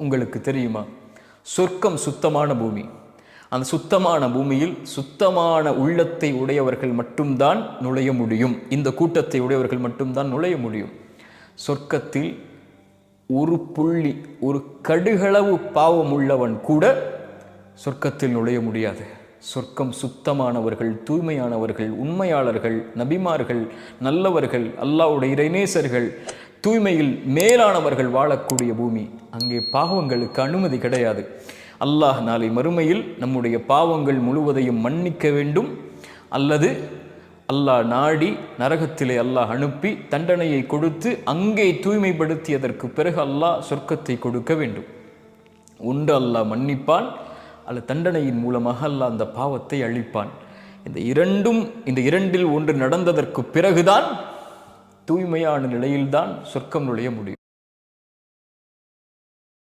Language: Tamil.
உங்களுக்கு தெரியுமா? சொர்க்கம் சுத்தமான பூமி. அந்த சுத்தமான பூமியில் சுத்தமான உள்ளத்தை உடையவர்கள் மட்டும்தான் நுழைய முடியும். இந்த கூட்டத்தை உடையவர்கள் மட்டும்தான் நுழைய முடியும். சொர்க்கத்தில் ஒரு புள்ளி ஒரு கடுகளவு பாவம் உள்ளவன் கூட சொர்க்கத்தில் நுழைய முடியாது. சொர்க்கம் சுத்தமானவர்கள் தூய்மையானவர்கள் உண்மையாளர்கள் நபிமார்கள் நல்லவர்கள் அல்லாவுடைய இறைநேசர்கள் தூய்மையில் மேலானவர்கள் வாழக்கூடிய பூமி. அங்கே பாவங்களுக்கு அனுமதி கிடையாது. அல்லாஹ் நாளை மறுமையில் நம்முடைய பாவங்கள் முழுவதையும் மன்னிக்க வேண்டும். அல்லது அல்லாஹ் நாடி நரகத்திலே அல்லாஹ் அனுப்பி தண்டனையை கொடுத்து அங்கே தூய்மைப்படுத்தியதற்கு பிறகு அல்லாஹ் சொர்க்கத்தை கொடுக்க வேண்டும். ஒன்று அல்லாஹ் மன்னிப்பான் அல்ல தண்டனையின் மூலமாக அல்லாஹ் அந்த பாவத்தை அழிப்பான். இந்த இரண்டும் இந்த இரண்டில் ஒன்று நடந்ததற்கு பிறகுதான் தூய்மையான நிலையில்தான் சொர்க்கம் நுழைய முடியும்